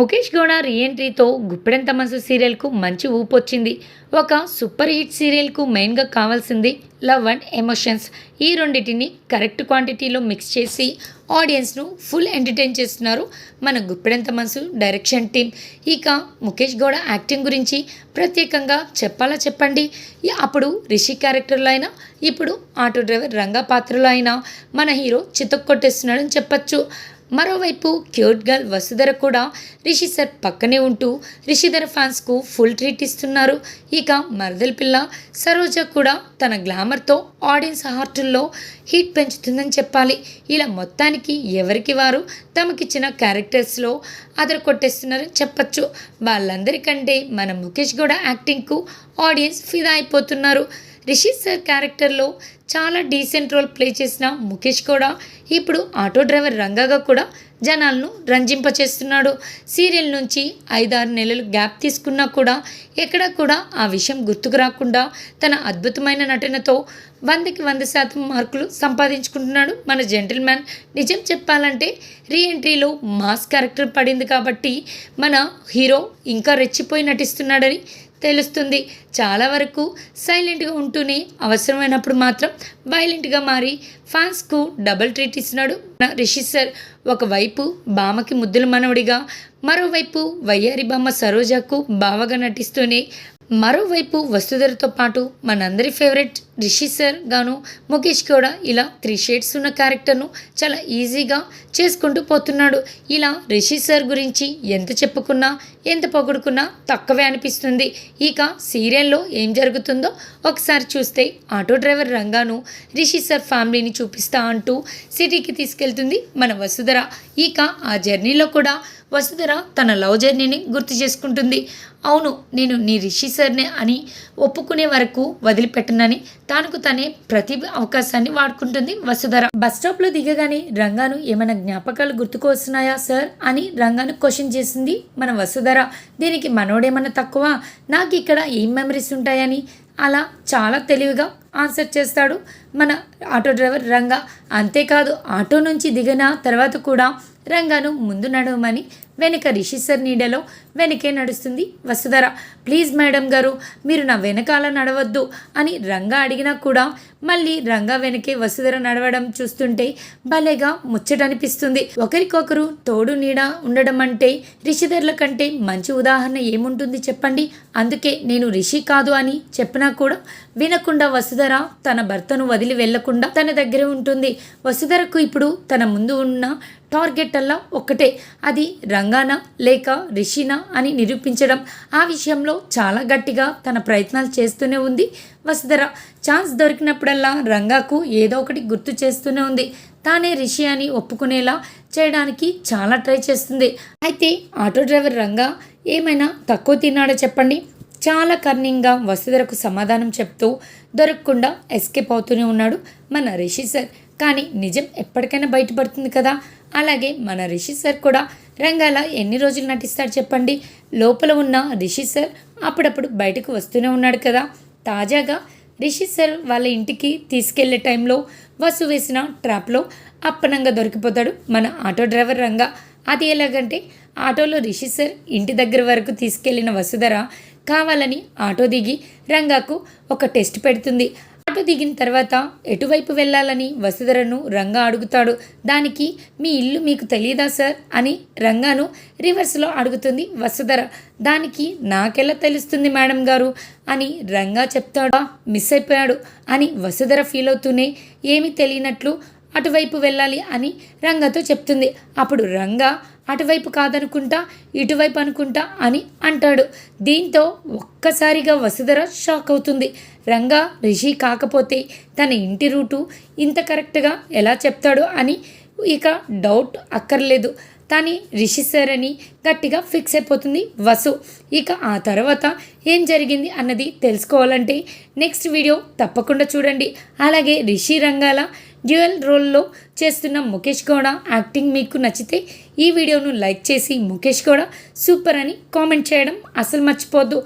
ముఖేష్ గౌడ రీఎంట్రీతో గుప్పెడంత మనసు సీరియల్కు మంచి ఊపు వచ్చింది ఒక సూపర్ హిట్ సీరియల్కు మెయిన్గా కావాల్సింది లవ్ అండ్ ఎమోషన్స్. ఈ రెండింటిని కరెక్ట్ క్వాంటిటీలో మిక్స్ చేసి ఆడియన్స్ను ఫుల్ ఎంటర్టైన్ చేస్తున్నారు మన గుప్పెడంత మనసు డైరెక్షన్ టీం ఇక ముఖేష్ గౌడ యాక్టింగ్ గురించి ప్రత్యేకంగా చెప్పాలా చెప్పండి? అప్పుడు రిషి క్యారెక్టర్లో అయినా ఇప్పుడు ఆటో డ్రైవర్ రంగా పాత్రలో అయినా మన హీరో చితక్కొట్టేస్తున్నాడని చెప్పచ్చు. మరోవైపు క్యూట్ గర్ల్ వసుధర కూడా రిషి సార్ పక్కనే ఉంటూ రిషిధర ఫ్యాన్స్కు ఫుల్ ట్రీట్ ఇస్తున్నారు. ఇక మరదల పిల్ల సరోజ కూడా తన గ్లామర్తో ఆడియన్స్ హార్టుల్లో హీట్ పెంచుతుందని చెప్పాలి. ఇలా మొత్తానికి ఎవరికి వారు తమకిచ్చిన క్యారెక్టర్స్లో అదర కొట్టేస్తున్నారని చెప్పచ్చు. వాళ్ళందరికంటే మన ముఖేష్ గౌడ యాక్టింగ్కు ఆడియన్స్ ఫిదా అయిపోతున్నారు. రిషి సార్ క్యారెక్టర్లో చాలా డీసెంట్ రోల్ ప్లే చేసిన ముఖేష్ కూడా ఇప్పుడు ఆటో డ్రైవర్ రంగాగా కూడా జనాలను రంజింపచేస్తున్నాడు. సీరియల్ నుంచి ఐదారు నెలలు గ్యాప్ తీసుకున్నా కూడా ఎక్కడా కూడా ఆ విషయం గుర్తుకు రాకుండా తన అద్భుతమైన నటనతో వందకి వంద శాతం మార్కులు సంపాదించుకుంటున్నాడు మన జెంటిల్మ్యాన్. నిజం చెప్పాలంటే రీఎంట్రీలో మాస్ క్యారెక్టర్ పడింది కాబట్టి మన హీరో ఇంకా రెచ్చిపోయి నటిస్తున్నాడని తెలుస్తుంది. చాలా వరకు సైలెంట్గా ఉంటూనే అవసరమైనప్పుడు మాత్రం వైలెంట్గా మారి ఫ్యాన్స్కు డబల్ ట్రీట్ ఇస్తున్నాడు రిషి సార్. ఒకవైపు బామకి ముద్దుల మనవడిగా మరోవైపు వయ్యారి బామ్మ సరోజాకు బావగా నటిస్తూనే మరోవైపు వసుధరతో పాటు మనందరి ఫేవరెట్ రిషి సార్ గాను ముఖేష్ కూడా ఇలా త్రీ షేడ్స్ ఉన్న క్యారెక్టర్ను చాలా ఈజీగా చేసుకుంటూ పోతున్నాడు. ఇలా రిషి సార్ గురించి ఎంత చెప్పుకున్నా ఎంత పొగుడుకున్నా తక్కువే అనిపిస్తుంది. ఇక సీరియల్లో ఏం జరుగుతుందో ఒకసారి చూస్తే ఆటో డ్రైవర్ రంగాను రిషి సార్ ఫ్యామిలీని చూపిస్తా అంటూ సిటీకి తీసుకెళ్తుంది మన వసుధర. ఇక ఆ జర్నీలో కూడా వసుధర తన లవ్ జర్నీని గుర్తు చేసుకుంటుంది. అవును నేను నీ రిషి సార్నే అని ఒప్పుకునే వరకు వదిలిపెట్టనని తనకు తనే ప్రతి అవకాశాన్ని వాడుకుంటుంది. వసుధర బస్ స్టాప్లో దిగగానే రంగాను ఏమైనా జ్ఞాపకాలు గుర్తుకొస్తున్నాయా సార్? అని రంగాను క్వశ్చన్ చేసింది మన వసుధర. దీనికి మనోడేమన్నా తక్కువ? నాకు ఇక్కడ ఏం మెమరీస్ ఉంటాయని? అలా చాలా తెలివిగా ఆన్సర్ చేస్తాడు మన ఆటో డ్రైవర్ రంగా. అంతేకాదు ఆటో నుంచి దిగిన తర్వాత కూడా రంగాను ముందు నడవమని వెనక రిషి నీడలో వెనకే నడుస్తుంది వసుధర. ప్లీజ్ మేడం గారు మీరు నా వెనకాల నడవద్దు అని రంగా అడిగినా కూడా మళ్ళీ రంగా వెనకే వసుధర నడవడం చూస్తుంటే భలేగా ముచ్చటనిపిస్తుంది. ఒకరికొకరు తోడు నీడ ఉండడం అంటే రిషిధర్ల కంటే మంచి ఉదాహరణ ఏముంటుంది చెప్పండి? అందుకే నేను రిషి కాదు అని చెప్పినా కూడా వినకుండా వసుధర తన భర్తను వదిలి వెళ్ళకుండా తన దగ్గర ఉంటుంది. వసుధరకు ఇప్పుడు తన ముందు ఉన్న టార్గెట్ అల్లా ఒక్కటే. అది గంగానా లేక రిషినా అని నిరూపించడం ఆ విషయంలో చాలా గట్టిగా తన ప్రయత్నాలు చేస్తూనే ఉంది. వసుధర ఛాన్స్ దొరికినప్పుడల్లా రంగాకు ఏదో ఒకటి గుర్తు చేస్తూనే ఉంది. తానే రిషి అని ఒప్పుకునేలా చేయడానికి చాలా ట్రై చేస్తుంది. అయితే ఆటో డ్రైవర్ రంగా ఏమైనా తక్కువ తిన్నాడో చెప్పండి? చాలా కర్ణింగ్గా వసుధరకు సమాధానం చెప్తూ దొరకకుండా ఎస్కేప్ అవుతూనే ఉన్నాడు మన రిషి సార్. కానీ నిజం ఎప్పటికైనా బయటపడుతుంది కదా? అలాగే మన రిషి సార్ కూడా రంగాల ఎన్ని రోజులు నటిస్తాడు చెప్పండి? లోపల ఉన్న రిషి సార్ అప్పుడప్పుడు బయటకు వస్తూనే ఉన్నాడు కదా. తాజాగా రిషి సార్ వాళ్ళ ఇంటికి తీసుకెళ్ళే టైంలో వసు వేసిన ట్రాప్లో అప్పనంగా దొరికిపోతాడు మన ఆటో డ్రైవర్ రంగా. అది ఎలాగంటే ఆటోలో రిషి సార్ ఇంటి దగ్గర వరకు తీసుకెళ్ళిన వసుధర కావాలని ఆటో దిగి రంగాకు ఒక టెస్ట్ పెడుతుంది. ఆటో దిగిన తర్వాత ఎటువైపు వెళ్ళాలని వసుధరను రంగా అడుగుతాడు. దానికి మీ ఇల్లు మీకు తెలియదా సార్? అని రంగాను రివర్స్లో అడుగుతుంది వసుధర. దానికి నాకెలా తెలుస్తుంది మేడం గారు? అని రంగా చెప్తాడా. మిస్ అయిపోయాడు అని వసుధర ఫీల్ అవుతూనే ఏమీ తెలియనట్లు అటువైపు వెళ్ళాలి అని రంగతో చెప్తుంది. అప్పుడు రంగా అటువైపు కాదనుకుంటా ఇటువైపు అనుకుంటా అని అంటాడు. దీంతో ఒక్కసారిగా వసుధర షాక్ అవుతుంది. రంగా రిషి కాకపోతే తన ఇంటి రూటు ఇంత కరెక్ట్గా ఎలా చెప్తాడో అని ఇక డౌట్ అక్కర్లేదు. కానీ రిషి సార్ అని గట్టిగా ఫిక్స్ అయిపోతుంది వసు. ఇక ఆ తర్వాత ఏం జరిగింది అన్నది తెలుసుకోవాలంటే నెక్స్ట్ వీడియో తప్పకుండా చూడండి. అలాగే రిషి రంగాల డ్యూయల్ రోల్లో చేస్తున్న ముఖేష్ గౌడ యాక్టింగ్ మీకు నచ్చితే ఈ వీడియోను లైక్ చేసి ముఖేష్ గౌడ సూపర్ అని కామెంట్ చేయడం అసలు మర్చిపోద్దు